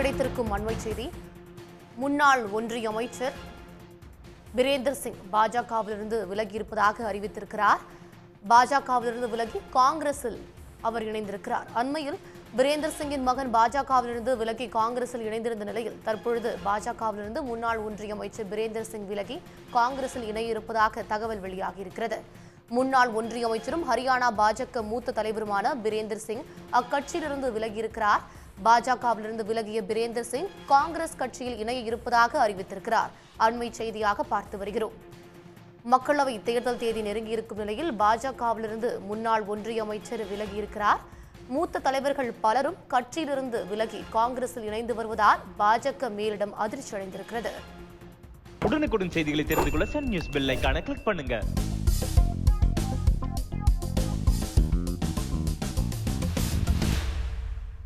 கிடைத்திருக்கும் அண்மை செய்தி. முன்னாள் ஒன்றிய அமைச்சர் பிரேந்தர் சிங் பாஜகவிலிருந்து விலகி இருப்பதாக அறிவித்திருக்கிறார். பாஜகவிலிருந்து விலகி காங்கிரஸில் அவர் இணைந்திருக்கிறார். அண்மையில் பிரேந்தர் சிங்கின் மகன் பாஜகவிலிருந்து விலகி காங்கிரஸில் இணைந்திருந்த நிலையில் தற்பொழுது பாஜகவிலிருந்து முன்னாள் ஒன்றிய அமைச்சர் பிரேந்தர் சிங் விலகி காங்கிரஸில் இணைய இருப்பதாக தகவல் வெளியாகியிருக்கிறது. முன்னாள் ஒன்றிய அமைச்சரும் ஹரியானா பாஜக மூத்த தலைவருமான பிரேந்தர் சிங் அக்கட்சியிலிருந்து விலகியிருக்கிறார். பாஜகவிலிருந்து விலகிய பிரேந்தர் சிங் காங்கிரஸ் கட்சியில் இணைய இருப்பதாக அறிவித்திருக்கிறார். அண்மை செய்தியாக பார்த்து வருகிறோம். மக்களவை தேர்தல் தேதி நெருங்கியிருக்கும் நிலையில் பாஜகவிலிருந்து முன்னாள் ஒன்றிய அமைச்சர் விலகியிருக்கிறார் மூத்த தலைவர்கள் பலரும் கட்சியிலிருந்து விலகி காங்கிரஸில் இணைந்து வருவதால் பாஜக மேலிடம் அதிர்ச்சி அடைந்திருக்கிறது உடனுக்குடன் செய்திகளை தெரிந்து கொள்ள சன் நியூஸ் பெல் கிளிக் பண்ணுங்க.